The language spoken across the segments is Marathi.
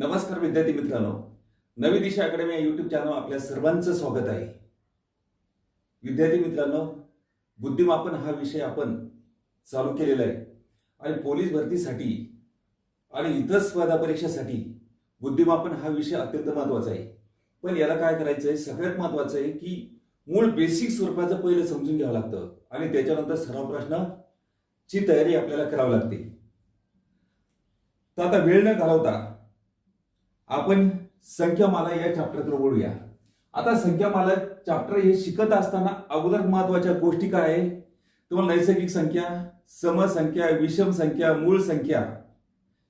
नमस्कार विद्यार्थी मित्रांनो. नवी दिशा अकॅडमी या युट्यूब चॅनल आपल्या सर्वांचं स्वागत आहे. विद्यार्थी मित्रांनो बुद्धिमापन हा विषय आपण चालू केलेला आहे. आणि पोलीस भरतीसाठी आणि इतर स्पर्धा परीक्षेसाठी बुद्धिमापन हा विषय अत्यंत महत्त्वाचा आहे. पण याला काय करायचं आहे सगळ्यात महत्वाचं आहे की मूळ बेसिक स्वरूपाचं पहिलं समजून घ्यावं लागतं. आणि त्याच्यानंतर सराव प्रश्नाची तयारी आपल्याला करावी लागते. तर आता वेळ न घालवता आपण संख्यामाला या चॅप्टरकडे वळूया. आता संख्यामाला चॅप्टर हे शिकत असताना अगोदर महत्त्वाच्या गोष्टी काय आहे? तुम्हाला नैसर्गिक संख्या समसंख्या विषम संख्या मूळ संख्या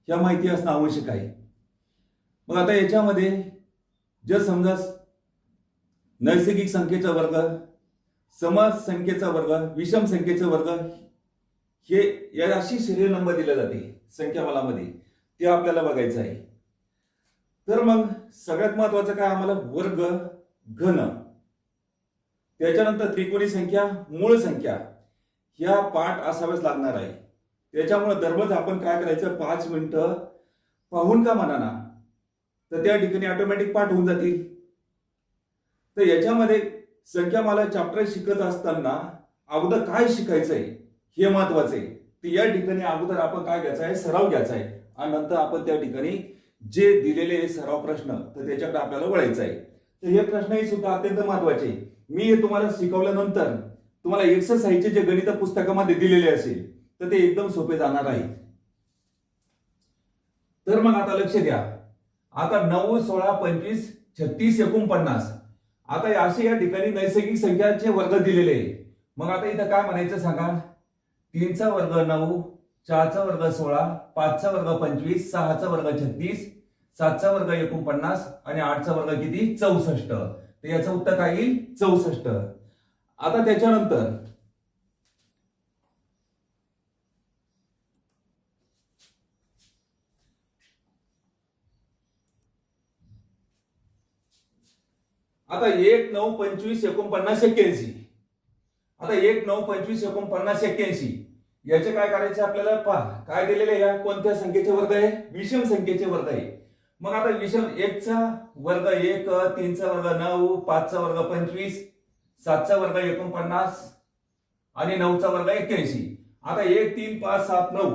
ह्या माहिती असणं आवश्यक आहे. मग आता याच्यामध्ये जर समजा नैसर्गिक संख्येचा वर्ग समसंख्येचा वर्ग विषम संख्येचा वर्ग हे या अशी शरीर नंबर दिला जाते संख्यामालामध्ये ते आपल्याला बघायचं आहे. तर मग सगळ्यात महत्वाचं काय आम्हाला? वर्ग घन. त्याच्यानंतर त्रिकोणी संख्या मूळ संख्या. ह्या पाठ असाव्याच लागणार आहे. त्याच्यामुळे दररोज आपण काय करायचं? पाच मिनिटं पाहून का म्हणा तर त्या ठिकाणी ऑटोमॅटिक पाठ होऊन जातील. तर याच्यामध्ये संख्या मला चॅप्टर शिकत असताना अगोदर काय शिकायचं आहे हे महत्वाचं आहे तर या ठिकाणी अगोदर आपण काय घ्यायचं आहे? सराव घ्यायचा आहे. आणि नंतर आपण त्या ठिकाणी जे दिलेले सराव प्रश्न तर त्याच्याकडे आपल्याला वळायचं आहे. तर हे प्रश्नही सुद्धा अत्यंत महत्त्वाचे मी हे तुम्हाला शिकवल्यानंतर तुम्हाला एक्सरसाइजचे जे गणित पुस्तकामध्ये दिलेले असेल तर ते एकदम सोपे जाणार आहे. तर मग आता लक्ष द्या. आता नऊ सोळा पंचवीस छत्तीस एकोणपन्नास. आता असे या ठिकाणी नैसर्गिक संख्यांचे वर्ग दिलेले आहे. मग आता इथं काय म्हणायचं सांगा? तीनचा वर्ग नऊ चारचा वर्ग सोळा पाचचा वर्ग पंचवीस सहाचा वर्ग छत्तीस सातचा वर्ग एकोणपन्नास आणि आठचा वर्ग किती? चौसष्ट. तर याचं उत्तर काय येईल? चौसष्ट. आता त्याच्यानंतर आता एक नऊ पंचवीस एकोणपन्नास एक्क्याऐंशी. आता एक नऊ पंचवीस एकोणपन्नास एक्क्याऐंशी. याचे काय करायचे आपल्याला? पहा काय दिलेले या? कोणत्या संख्येचे वर्ग आहे? विषम संख्येचे वर्ग आहे. मग आता विषम एकचा वर्ग एक तीनचा वर्ग नऊ पाचचा वर्ग पंचवीस सातचा वर्ग एकोणपन्नास आणि नऊचा वर्ग एक्क्याऐंशी. आता एक तीन पाच सात नऊ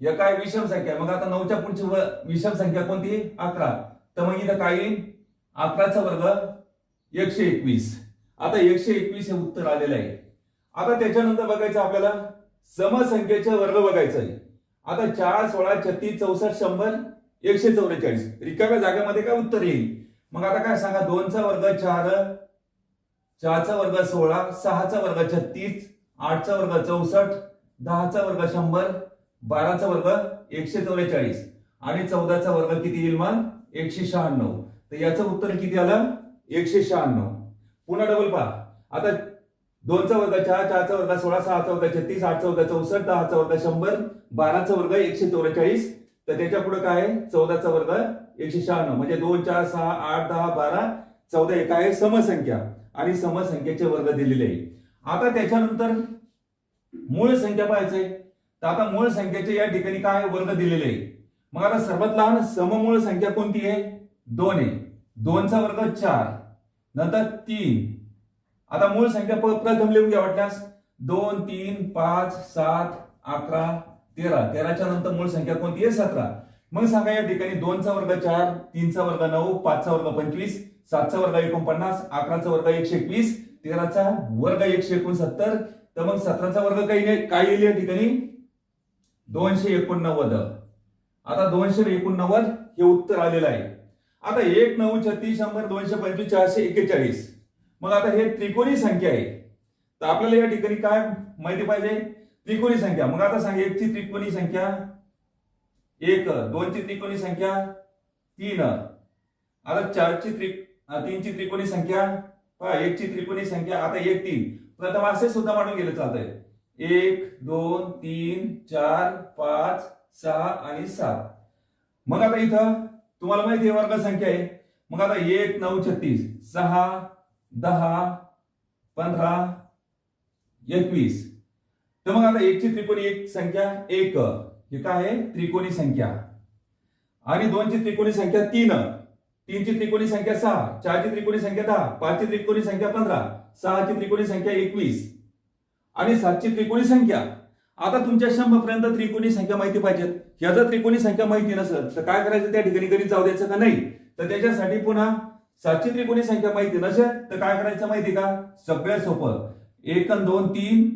या काय विषम संख्या? मग आता नऊच्या पुढची विषम संख्या कोणती? अकरा. तर मग इथं काय येईल अकराचा वर्ग एकशे एकवीस. आता एकशे एकवीस हे उत्तर आलेलं आहे. आता त्याच्यानंतर बघायचं आपल्याला. समसंख्येचे वर्ग बघायचं आहे. आता चार सोळा छत्तीस चौसष्ट शंभर एकशे चौवेचाळीस. रिकाम्या जागेमध्ये काय उत्तर येईल? मग आता काय सांगा? दोनचा वर्ग चार चारचा वर्ग सोळा सहाचा वर्ग छत्तीस आठचा वर्ग चौसष्ट दहाचा वर्ग शंभर बाराचा वर्ग एकशे चौवेचाळीस. आणि चौदाचा वर्ग किती येईल मग? एकशे शहाण्णव. तर याचं उत्तर किती आलं? एकशे शहाण्णव. पुन्हा डबल पहा. आता दोनचा वर्ग चार चारचा वर्ग सोळा सहाचा वर्ग छत्तीस आठचा वर्ग चौसष्ट दहाचा वर्ग शंभर बाराचा वर्ग एकशे चौवेचाळीस. तर त्याच्या पुढे काय आहे? चौदाचा वर्ग एकशे शहाण्णव. म्हणजे दोन चार सहा आठ दहा बारा चौदा एक आहे समसंख्या. आणि समसंख्येचे वर्ग दिलेले आहे. आता त्याच्यानंतर मूळ संख्या पाहायचंय. तर आता मूळ संख्येचे या ठिकाणी काय वर्ग दिलेले आहे? मग आता सर्वात लहान सममूळ संख्या कोणती आहे? दोन आहे. दोनचा वर्ग चार. नंतर तीन. आता मूळ संख्या प्रथम लिहून घ्या वाटल्यास. दोन तीन पाच सात अकरा तेरा. तेराच्या नंतर मूळ संख्या कोणती? आहे सतरा. मग सांगा या ठिकाणी दोनचा वर्ग चार तीनचा वर्ग नऊ पाचचा वर्ग पंचवीस सातचा वर्ग एकोणपन्नास अकराचा वर्ग एकशे एकवीस तेराचा वर्ग एकशे एकोणसत्तर. तर मग सतराचा वर्ग काही नाही काय येईल या ठिकाणी? दोनशे एकोणनव्वद. आता दोनशे एकोणनव्वद हे उत्तर आलेलं आहे. आता एक नऊ छत्तीस शंभर दोनशे पंचवीस चारशे एक्केचाळीस मग आता हे त्रिकोणी संख्या आहे. तर आपल्याला या ठिकाणी काय माहिती पाहिजे? त्रिकोणी संख्या. मग आता सांग एकची त्रिकोणी संख्या एक दोनची त्रिकोणी संख्या तीन. आता चारची त्रि तीनची त्रिकोणी संख्या पहा एकची त्रिकोणी संख्या आता एक तीन. प्रथम असे सुद्धा मांडून गेलं चालतंय. एक दोन तीन चार पाच सहा आणि सात. मग आता इथं तुम्हाला माहिती आहे वर्ग संख्या आहे. मग आता एक नऊ छत्तीस. सहा दहा पंधरा एकवीस. तर मग आता एकची त्रिकोणी एक संख्या एक. हे काय आहे? त्रिकोणी संख्या. आणि दोनची त्रिकोणी संख्या तीन. तीनची त्रिकोणी संख्या सहा. चारची त्रिकोणी संख्या दहा. पाचची त्रिकोणी संख्या पंधरा. सहाची त्रिकोणी संख्या एकवीस. आणि सातची त्रिकोणी संख्या. आता तुमच्या शंभर पर्यंत त्रिकोणी संख्या माहिती पाहिजेत. ह्या जर त्रिकोणी संख्या माहिती नसेल तर काय करायचं? त्या ठिकाणी गणित जाऊ द्यायचं का नाही? तर त्याच्यासाठी पुन्हा सातशे त्रिकोणी संख्या माहिती नसेल तर काय करायचं माहिती का? सगळ्यात सोपं. एक अन दोन तीन.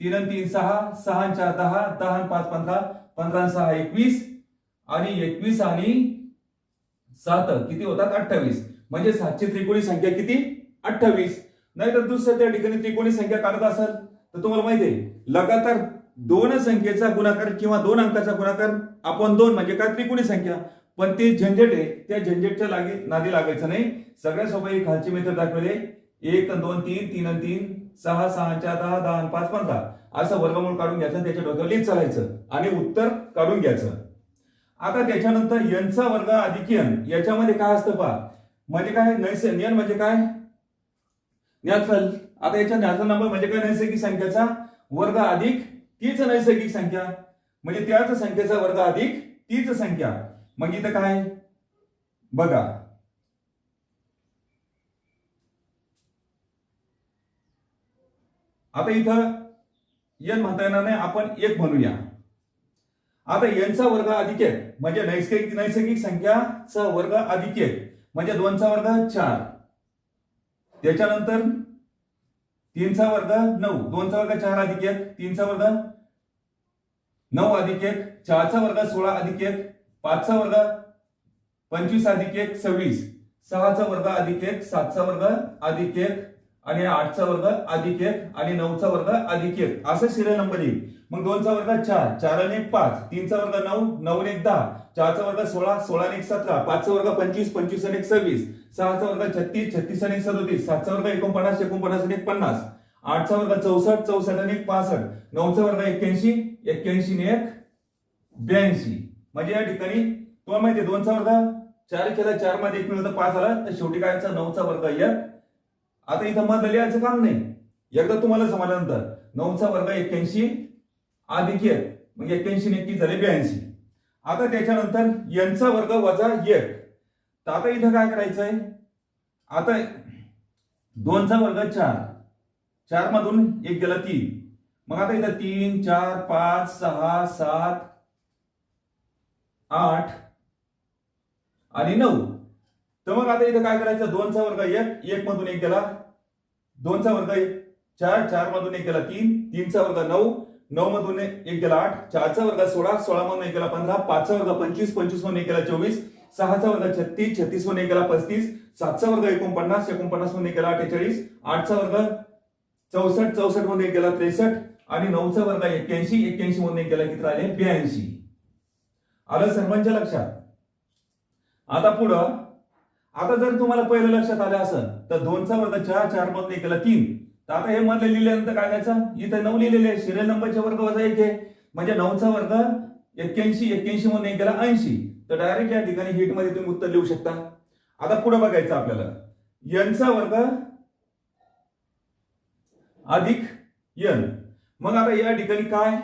तीन अन तीन सहा. सहा अन चार दहा. दहा अन पाच पंधरा. पंधरा सहा एकवीस. आणि एकवीस आणि सात. किती होतात? अठ्ठावीस. म्हणजे सातशे त्रिकोणी संख्या किती? अठ्ठावीस. नाही तर दुसऱ्या त्या ठिकाणी त्रिकोणी संख्या काढत असाल तर तुम्हाला माहिती आहे लगातार दोन संख्येचा गुणाकार किंवा दोन अंकाचा गुणाकार आपण दोन म्हणजे काय? त्रिकोणी संख्या. पण ते झंझट आहे त्या झंझटच्या लागे नादी लागायचं नाही. सगळ्या सोबत एक खालची मेथड दाखवले एक दोन तीन तीन तीन सहा सहा चार दहा दहा आणि पाच पंधरा. असं वर्गमूळ काढून घ्यायचं त्याच्या डोक्यावर लिहित चालायचं आणि उत्तर काढून घ्यायचं. आता त्याच्यानंतर यनचा वर्ग अधिक यन याच्यामध्ये काय असतं पहा. म्हणजे काय? नैसर्गिक नियन म्हणजे काय? न्याथल. आता याच्या न्याथल नंबर म्हणजे काय? नैसर्गिक संख्येचा वर्ग अधिक तीच नैसर्गिक संख्या. म्हणजे त्याच संख्येचा वर्ग अधिक तीच संख्या. मग इथं काय? बघा. आता इथं यन म्हणता येणार नाही आपण एक म्हणूया. आता यांचा वर्ग अधिक एक म्हणजे नैसर्गिक नैसर्गिक संख्याचा वर्ग अधिक एक म्हणजे दोनचा वर्ग चार. त्याच्यानंतर तीनचा वर्ग नऊ. दोनचा वर्ग चार अधिक एक तीनचा वर्ग नऊ अधिक एक चारचा वर्ग सोळा अधिक एक पाचचा वर्ग पंचवीस अधिक एक सव्वीस. सहाचा वर्ग अधिक एक सातचा वर्ग अधिक एक आणि आठचा वर्ग अधिक एक आणि नऊचा वर्ग अधिक एक. असं सिरियल नंबर येईल. मग दोनचा वर्ग चार चार आणि एक पाच. तीनचा वर्ग नऊ नऊ आणि एक दहा. चारचा वर्ग सोळा सोळा आणि एक सतरा. पाचचा वर्ग पंचवीस पंचवीस आणि एक सव्वीस. सहाचा वर्ग छत्तीस छत्तीस आणि एक सदोतीस. सातचा वर्ग एकोणपन्नास एकोणपन्नास आणि एक पन्नास. आठचा वर्ग चौसष्ट चौसष्ट आणि एक पासष्ट. नऊचा वर्ग एक्क्याऐंशी एक्क्याऐंशी आणि एक ब्याऐंशी. म्हणजे या ठिकाणी तुम्हाला माहिती आहे, दोनचा वर्ग चार केला चारमध्ये एक मिळतं पाच आला तर शेवटी काय नऊचा वर्ग एक. आता इथं मधलं लिहायचं काम नाही. एकदा तुम्हाला समजल्यानंतर नऊचा वर्ग एक्क्याऐंशी अधिक एक मग एक्क्याऐंशी नक्की एकतीस झाले ब्याऐंशी. आता त्याच्यानंतर यांचा वर्ग वजा एक. तर आता इथं काय करायचंय? आता दोनचा वर्ग चार. चार मधून एक गेला तीन. मग आता इथं तीन चार पाच सहा सात आठ आणि नऊ. तर मग आता इथं काय करायचं? दोनचा वर्ग एक एक मधून एक केला. दोनचा वर्ग एक चार चार मधून एक केला तीन तीनचा वर्ग नऊ नऊ मधून एक केला आठ चारचा वर्ग सोळा सोळा मधून एक केला पंधरा पाचचा वर्ग पंचवीस पंचवीस मधून एक केला चोवीस सहाचा वर्ग छत्तीस छत्तीस मधून एक केला पस्तीस सातचा वर्ग एकोणपन्नास एकोणपन्नास मधून एक केला अठ्ठेचाळीस आठचा वर्ग चौसष्ट चौसष्ट मधून एक केला त्रेसष्ट आणि नऊचा वर्ग एक्क्याऐंशी एक्क्याऐंशी मधून एक केला किती राहिले? ब्याऐंशी. आलं सर्वांच्या म्हणजे लक्षात. आता पुढं आता जर तुम्हाला पहिलं लक्षात आलं असेल तर दोनचा वर्ग चार चार मधून एक केला तीन. तर आता हे मधले लिहिल्यानंतर काय करायचं? इथे नऊ लिहिलेले सिरियल नंबरचे वर्ग वजा एक आहे. म्हणजे नऊचा वर्ग एक्क्याऐंशी एक्क्याऐंशी मधून एक गेला ऐंशी. तर डायरेक्ट या ठिकाणी हिटमध्ये तुम्ही उत्तर लिहू शकता. आता पुढे बघायचं आपल्याला. यनचा वर्ग अधिक यन. मग आता या ठिकाणी काय?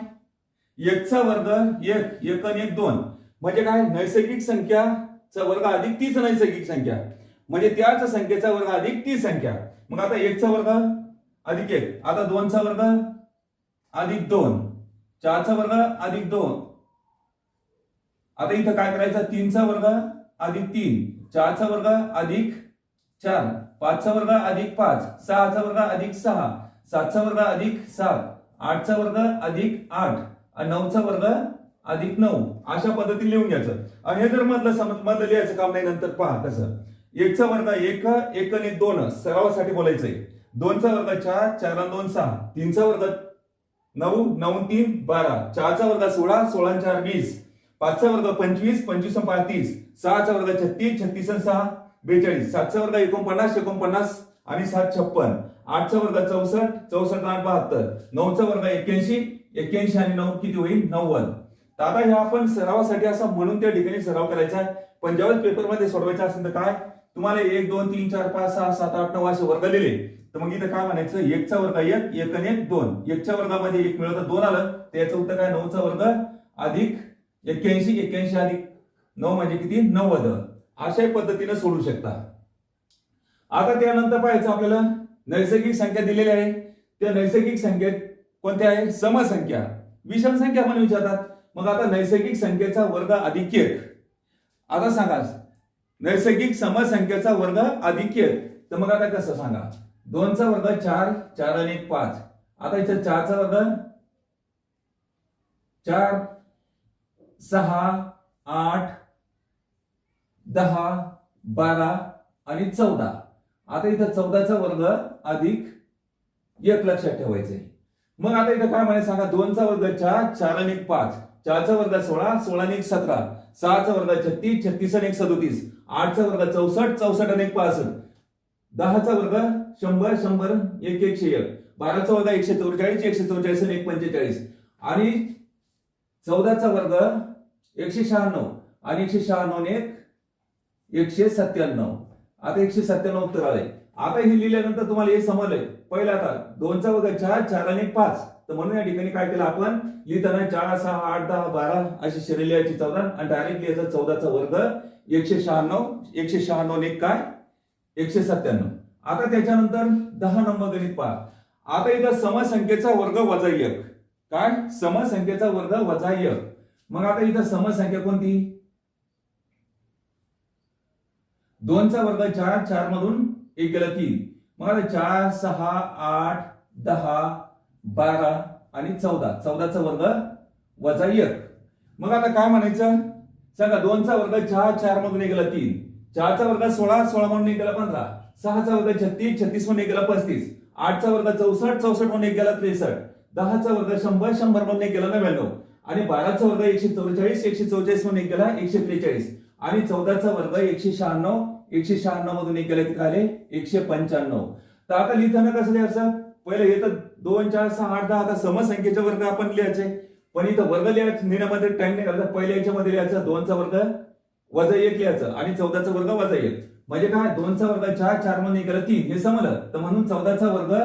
एकचा वर्ग एक एक दोन. म्हणजे काय नैसर्गिक संख्याचा वर्ग अधिक तीच नैसर्गिक संख्या म्हणजे त्याच संख्येचा वर्ग अधिक ती संख्या मग आता एकचा वर्ग अधिक एक आता दोनचा वर्ग अधिक दोन चारचा वर्ग अधिक दोन आता इथं काय करायचं तीनचा वर्ग अधिक तीन चारचा वर्ग अधिक चार पाचचा वर्ग अधिक पाच सहाचा वर्ग अधिक सहा सातचा वर्ग अधिक सात आठचा वर्ग अधिक आठ नऊचा वर्ग अधिक नऊ. अशा पद्धतीने लिहून घ्यायचं. आणि हे जर मधलं समज मधलं लिहायचं काम नाही नंतर पहा कसं एकचा वर्ग एक एक आणि दोन सरावासाठी बोलायचंय. दोनचा वर्ग चार चार दोन सहा. तीनचा वर्ग नऊ नऊ तीन बारा. चारचा वर्ग सोळा सोळा चार वीस. पाचचा वर्ग पंचवीस पंचवीस पाच तीस सहाचा वर्ग छत्तीस छत्तीस सहा. बेचाळीस. सातचा वर्ग एकोणपन्नास एकोणपन्नास आणि सात छप्पन. आठचा वर्ग चौसष्ट चौसष्ट आठ बहात्तर. नऊचा वर्ग एक्क्याऐंशी एक्क्याऐंशी आणि नऊ किती होईल? नव्वद. दादा ह्या हे आपण सरावासाठी असं म्हणून त्या ठिकाणी सराव करायचा आहे. पण ज्यावेळेस पेपरमध्ये सोडवायचं असेल तर काय? तुम्हाला एक दोन तीन चार पाच सहा सात आठ नऊ असे वर्ग दिले. तर मग इथं काय म्हणायचं? एकचा वर्ग एक एक आणि एक दोन. एकच्या वर्गामध्ये एक मिळत दोन आलं. तर याचं उत्तर काय? नऊचा वर्ग अधिक एक्क्याऐंशी एक्क्याऐंशी अधिक नऊ म्हणजे किती? नव्वद. अशाही पद्धतीने सोडू शकता. आता त्यानंतर पाहायचं आपल्याला. नैसर्गिक संख्या दिलेली आहे. त्या नैसर्गिक संख्येत कोणत्या आहे? समसंख्या. विषम संख्या पण विचारतात. मग आता नैसर्गिक संख्येचा वर्ग अधिक एक आता सांगा नैसर्गिक समसंख्येचा वर्ग अधिक एक तर मग आता कसं सांगा? दोनचा वर्ग चार चार आणि एक पाच. आता इथं चारचा वर्ग चार सहा आठ दहा बारा आणि चौदा. आता इथं चौदाचा वर्ग अधिक एक लक्षात ठेवायचंय. मग आता इथं काय म्हणायचं सांगा? दोनचा वर्ग चार चार आणि एक पाच. चारचा वर्ग सोळा सोळा आणि एक सतरा. सहाचा वर्ग छत्तीस छत्तीस आणि एक सदोतीस. आठचा वर्ग चौसष्ट चौसष्ट आणि एक पासष्ट. दहाचा वर्ग शंभर शंभर एक एकशे एक. बाराचा वर्ग एकशे चौवेचाळीस एकशे चौवेचाळीस आणि एक पंचेचाळीस. आणि चौदाचा वर्ग एकशे शहाण्णव आणि एकशे शहाण्णव एक एकशे सत्त्याण्णव. आता एकशे सत्त्याण्णव उत्तर आलंय. आता हे लिहिल्यानंतर तुम्हाला हे समजलंय. पहिला आता दोनचा वर्ग चार चार आणि एक पाच. तर म्हणून या ठिकाणी काय केलं आपण? लिहिताना चार सहा आठ दहा बारा अशी श्रेणी लिहायची चौदा आणि डायरेक्ट लिहायचा चौदाचा वर्ग एकशे शहाण्णव एकशे शहाण्णव एक काय? एकशे सत्त्याण्णव. आता त्याच्यानंतर दहा नंबर गणित पहा. आता इथं समसंख्येचा वर्ग वजा एक. काय? समसंख्येचा वर्ग वजा एक. मग आता इथं समसंख्या कोणती? दोनचा वर्ग चार चार मधून एक गेला तीन. मग आता चार सहा आठ दहा बारा आणि चौदा. चौदाचा वर्ग वजा एक. मग आता काय म्हणायचं? सांगा दोनचा वर्ग चार चार मधून एक गेला तीन. चारचा वर्ग सोळा सोळा म्हणून एक गेला पंधरा. सहाचा वर्ग छत्तीस छत्तीस म्हणून एक गेला पस्तीस. आठचा वर्ग चौसष्ट चौसष्ट म्हणून एक गेला त्रेसष्ट. दहाचा वर्ग शंभर शंभर म्हणून एक गेला नव्याण्णव. आणि बाराचा वर्ग एकशे चौवेचाळीस एकशे चौचाळीस म्हणून एक गेला एकशे त्रेचाळीस. आणि चौदाचा वर्ग एकशे शहाण्णव एकशे शहाण्णव मधून एक गेला किती आले एकशे पंच्याण्णव. तर आता लिहिताना कसं लिहायचं? पहिले येतं दोन चार सहा आठ दहा आता समसंख्येचे वर्ग आपण लिहायचे. पण इथं वर्ग लिहायचं लिहिण्यामध्ये टाइम नाही करायचा पहिल्या याच्यामध्ये लिहायचं दोनचा वर्ग वजा एक लिहायचं आणि चौदाचा वर्ग वजा एक. म्हणजे काय? दोनचा वर्ग चार चारमध्ये एक तीन. हे समजलं? तर म्हणून चौदाचा वर्ग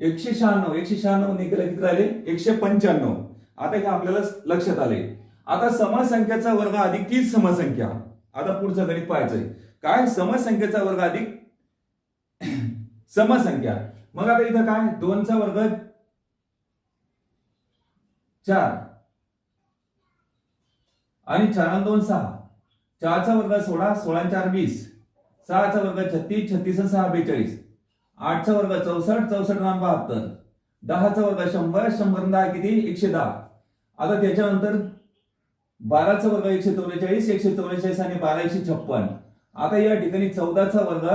एकशे शहाण्णव. एकशे शहाण्णव म्हणून किती राहिले? एकशे पंच्याण्णव. आता हे आपल्याला लक्षात आले. आता समसंख्याचा वर्ग अधिक तीच समसंख्या. आता पुढचं गणित पाहायचंय. काय? समसंख्येचा वर्ग अधिक समसंख्या. मग आता इथं काय? दोनचा वर्ग चार. आणि चार दोन सहा. चारचा वर्ग सोळा सोळा चार वीस. सहाचा वर्ग छत्तीस छत्तीस सहा बेचाळीस. आठचा वर्ग चौसष्ट चौसष्ट नाम बहात्तर. दहाचा वर्ग शंभर शंभर दहा किती? एकशे दहा. आता त्याच्यानंतर बाराचा वर्ग एकशे चौवेचाळीस एकशे चौवेचाळीस आणि बारा एकशे छप्पन. आता या ठिकाणी चौदाचा वर्ग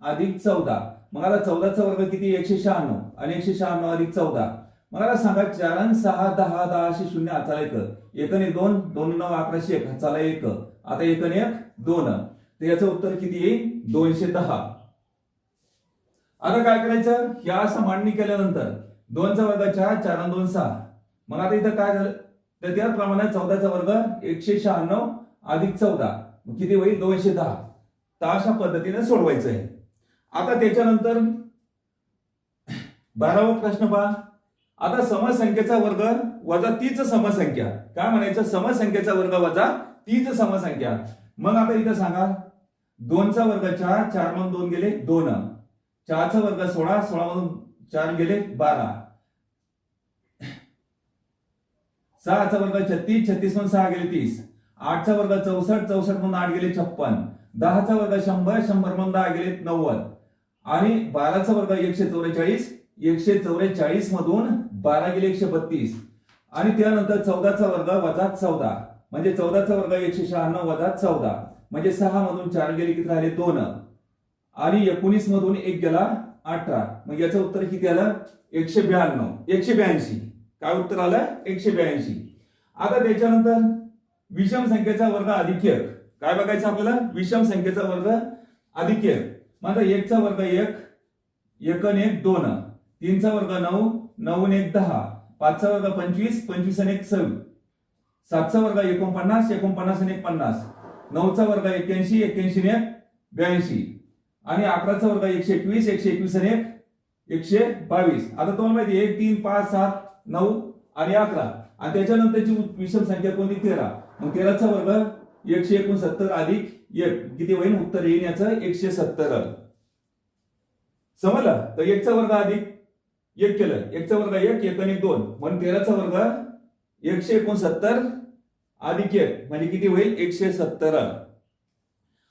अधिक चौदा. मला चौदाचा वर्ग किती? एकशे शहाण्णव. आणि एकशे शहाण्णव अधिक चौदा. मला सांगा चार सहा दहा दहाशे शून्य हाताला एक. एक दोन दोन नऊ अकराशे एक हाताला एक. आता एक एक दोन. तर याचं उत्तर किती येईल? दोनशे दहा. आता काय करायचं? या असं मांडणी केल्यानंतर दोनचा वर्ग चार चार दोन सहा. मग आता इथं काय झालं? तर त्याचप्रमाणे चौदाचा वर्ग एकशे शहाण्णव अधिक चौदा. किती होईल? दोनशे दहा. तर अशा पद्धतीने सोडवायचं आहे. आता त्याच्यानंतर बारावा प्रश्न पहा. आता समसंख्येचा वर्ग वजा तीच समसंख्या. काय म्हणायचं? समसंख्येचा वर्ग वजा तीच समसंख्या. मग आता इथं सांगा. दोनचा वर्ग चार चार मधून दोन गेले दोन. चारचा वर्ग सोळा सोळा मधून चार गेले बारा. सहाचा वर्ग छत्तीस छत्तीस मधून सहा गेले तीस. आठचा वर्ग चौसष्ट चौसष्ट मधून आठ गेले छप्पन. दहाचा वर्ग शंभर शंभर मधून दहा गेले नव्वद. आणि बाराचा वर्ग एकशे चौवेचाळीस एकशे चौवेचाळीस मधून बारा गेले एकशे बत्तीस. आणि त्यानंतर चौदाचा वर्ग वजा चौदा. म्हणजे चौदाचा वर्ग एकशे शहाण्णव वजा चौदा. म्हणजे सहा मधून चार गेले किती राहिले? दोन. आणि एकोणीस मधून एक गेला अठरा. मग याचं उत्तर किती आलं? एकशे ब्याण्णव. एकशे ब्याऐंशी. काय उत्तर आलं? एकशे ब्याऐंशी. आता त्याच्यानंतर विषम संख्येचा वर्ग अधिक एक. काय बघायचं आपल्याला? विषम संख्येचा वर्ग अधिक एक. माझा एकचा वर्ग एक एकन एक दोन तीनचा वर्ग नऊ नऊ एक दहा पाचचा वर्ग पंचवीस पंचवीस आणि एक सव्वीस सातचा वर्ग एकोणपन्नास एकोणपन्नास आणि एक पन्नास नऊचा वर्ग एक्क्याऐंशी एक्क्याऐंशी एक ब्याऐंशी आणि अकराचा वर्ग एकशे एकवीस एकशे एकवीस आणि एक एकशे बावीस. आता तुम्हाला माहिती आहे, एक तीन पाच सात नऊ आणि अकरा. आणि त्याच्यानंतरची विषम संख्या कोणती? तेरा. मग तेराचा वर्ग एकशे एकोणसत्तर अधिक एक. किती होईल उत्तर येईल याचं एकशे सत्तर समजलं? तर एकचा वर्ग अधिक एक केलं. एकचा वर्ग एक एक आणि दोन. म्हणून तेराचा वर्ग एकशे एकोणसत्तर अधिक एक. म्हणजे किती होईल? एकशे सत्तर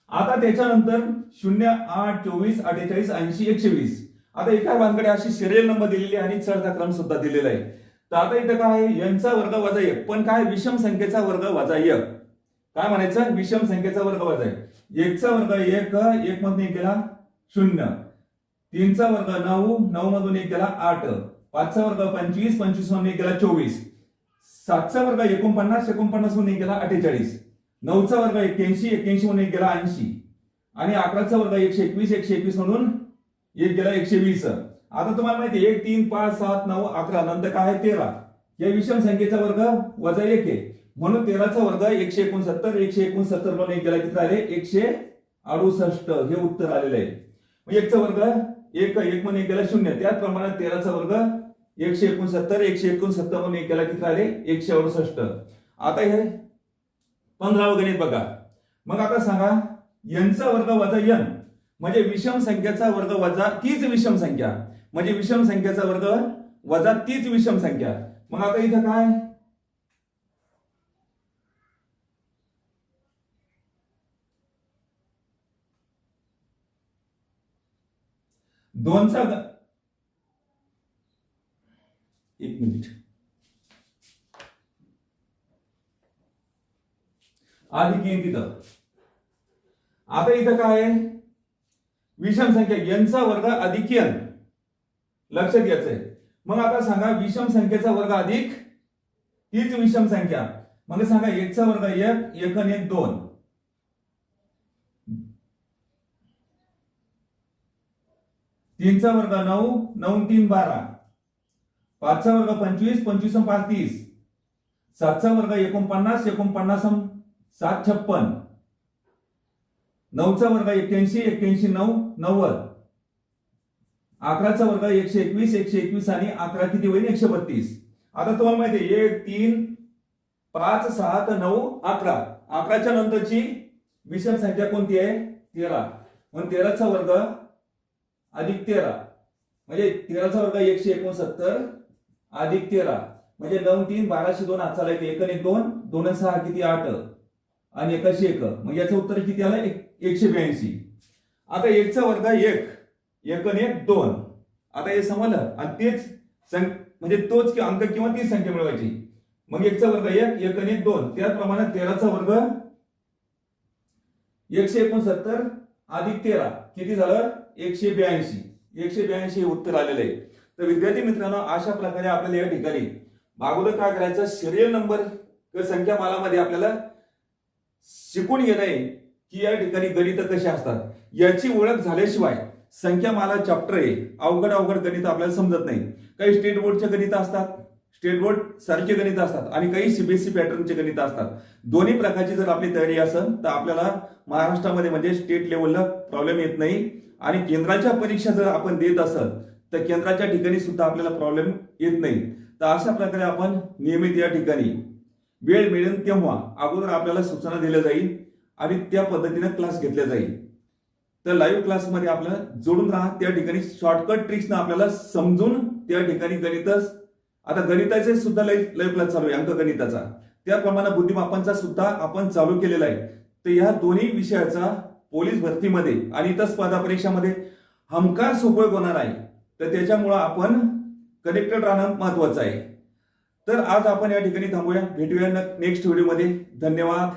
आता त्याच्यानंतर शून्य आठ चोवीस अठ्ठेचाळीस ऐंशी एकशे वीस. आता एका वानकडे अशी सिरियल नंबर दिलेली आहे आणि चढचा क्रम सुद्धा दिलेला आहे. तर आता इथं काय यांचा वर्ग वजा एक. पण काय? विषम संख्येचा वर्ग वजा एक. काय म्हणायचं? विषम संख्येचा वर्ग वजा एकचा वर्ग एक एक मधून एक गेला शून्य. तीनचा वर्ग नऊ नऊ मधून एक गेला आठ. पाचचा वर्ग पंचवीस पंचवीस मधून एक गेला चोवीस. सातचा वर्ग एकोणपन्नास एकोणपन्नास मधून एक गेला अठ्ठेचाळीस. नऊचा वर्ग एक्क्याऐंशी एक्क्याऐंशी म्हणून एक गेला ऐंशी. आणि अकराचा वर्ग एकशे एकवीस एकशे एकवीस म्हणून एक गेला एकशे वीस. आता तुम्हाला माहिती एक तीन पाच सात नऊ अकरा नंतर काय आहे? तेरा. या विषम संख्येचा वर्ग वजा एक आहे. म्हणून तेराचा वर्ग एकशे एकोणसत्तर एकशे एकोणसत्तर म्हणून एक गेला किती आले एकशे अडुसष्ट. हे उत्तर आलेलं आहे. एकचा वर्ग एक एक म्हणून एक गेला शून्य. त्याचप्रमाणे तेराचा वर्ग एकशे एकोणसत्तर एकशे एकोणसत्तर म्हणून एक गेला किती आले एकशे अडुसष्ट. आता हे पंधरावं गणित बघा. मग आता सांगा यांचा वर्ग वजा यन. म्हणजे विषम संख्याचा वर्ग वजा तीच विषम संख्या. म्हणजे विषम संख्याचा वर्ग वजा तीच विषम संख्या. मग आता इथं काय? दोनचा ग- एक मिनिट. आधी येईन तिथं? आता इथं काय आहे? विषम संख्या यांचा वर्ग अधिक यन लक्षात घ्यायचंय. मग आता सांगा विषम संख्येचा वर्ग अधिक तीच विषम संख्या. मग सांगा एकचा वर्ग एक एक एक दोन. तीनचा वर्ग नऊ नऊ तीन बारा. पाचचा वर्ग पंचवीस पंचवीस पाच तीस. सातचा वर्ग एकोणपन्नास एकोणपन्नास सात छप्पन. नऊचा वर्ग एक्क्याऐंशी एक्क्याऐंशी नऊ नव्वद. अकराचा वर्ग एकशे एकवीस एकशे एकवीस आणि अकरा किती होईल? एकशे बत्तीस. आता तुम्हाला माहिती आहे एक तीन पाच सहा तर नऊ अकरा. अकराच्या नंतरची विषम संख्या कोणती आहे? तेरा. म्हणून तेराचा वर्ग अधिक तेरा. म्हणजे तेराचा वर्ग एकशे एकोणसत्तर अधिक तेरा. म्हणजे नऊ तीन बाराशे दोन हात चालायचं एक आणि एक दोन दोन सहा किती? आठ. आणि एकाशे एक. मग याचं उत्तर किती आलं? एक एकशे ब्याऐंशी. आता एकचा वर्ग एक. एक आणि एक दोन. आता हे समजलं? आणि तेच सं- म्हणजे तोच अंक किंवा तीच संख्या मिळवायची. मग एकचा वर्ग एक एक आणि एक दोन. त्याचप्रमाणे तेराचा वर्ग एकशे एकोणसत्तर अधिक तेरा. किती झालं? एकशे ब्याऐंशी. एकशे ब्याऐंशी हे उत्तर आलेलं आहे. तर विद्यार्थी मित्रांनो अशा प्रकारे आपल्याला या ठिकाणी अगोदर काय करायचं सिरियल नंबर संख्या मालामध्ये आपल्याला शिकून घेणं आहे की या ठिकाणी गणित कशी असतात. याची ओळख झाल्याशिवाय संख्या माला चॅप्टर आहे अवघड अवघड गणित आपल्याला समजत नाही. काही स्टेट बोर्डचे गणित असतात स्टेट बोर्ड सारखे गणित असतात आणि काही सीबीएसई पॅटर्नचे गणित असतात. दोन्ही प्रकारची जर आपली तयारी असेल तर आपल्याला महाराष्ट्रामध्ये म्हणजे स्टेट लेवलला प्रॉब्लेम येत नाही. आणि केंद्राच्या परीक्षा जर आपण देत असेल तर केंद्राच्या ठिकाणी सुद्धा आपल्याला प्रॉब्लेम येत नाही. तर अशा प्रकारे आपण नियमित या ठिकाणी वेळ मिळेल तेव्हा अगोदर आपल्याला सूचना दिल्या जाईल आणि त्या पद्धतीने क्लास घेतल्या जाईल. तर लाईव्ह क्लासमध्ये आपलं जोडून राहा त्या ठिकाणी शॉर्टकट ट्रिक्सनं आपल्याला समजून त्या ठिकाणी गणितच आता गणिताचे सुद्धा लाईव्ह लाईव्ह क्लास चालू आहे अंकगणिताचा. त्याप्रमाणे बुद्धिमापनचा सुद्धा आपण चालू केलेला आहे. तर या दोन्ही विषयाचा पोलीस भरतीमध्ये आणि इतर स्पर्धा परीक्षामध्ये हमखास उपयोग होणार आहे. तर त्याच्यामुळं आपण कनेक्टेड राहणं महत्वाचं आहे. तर आज आपण या ठिकाणी थांबूया. भेटूया नेक्स्ट व्हिडिओमध्ये धन्यवाद.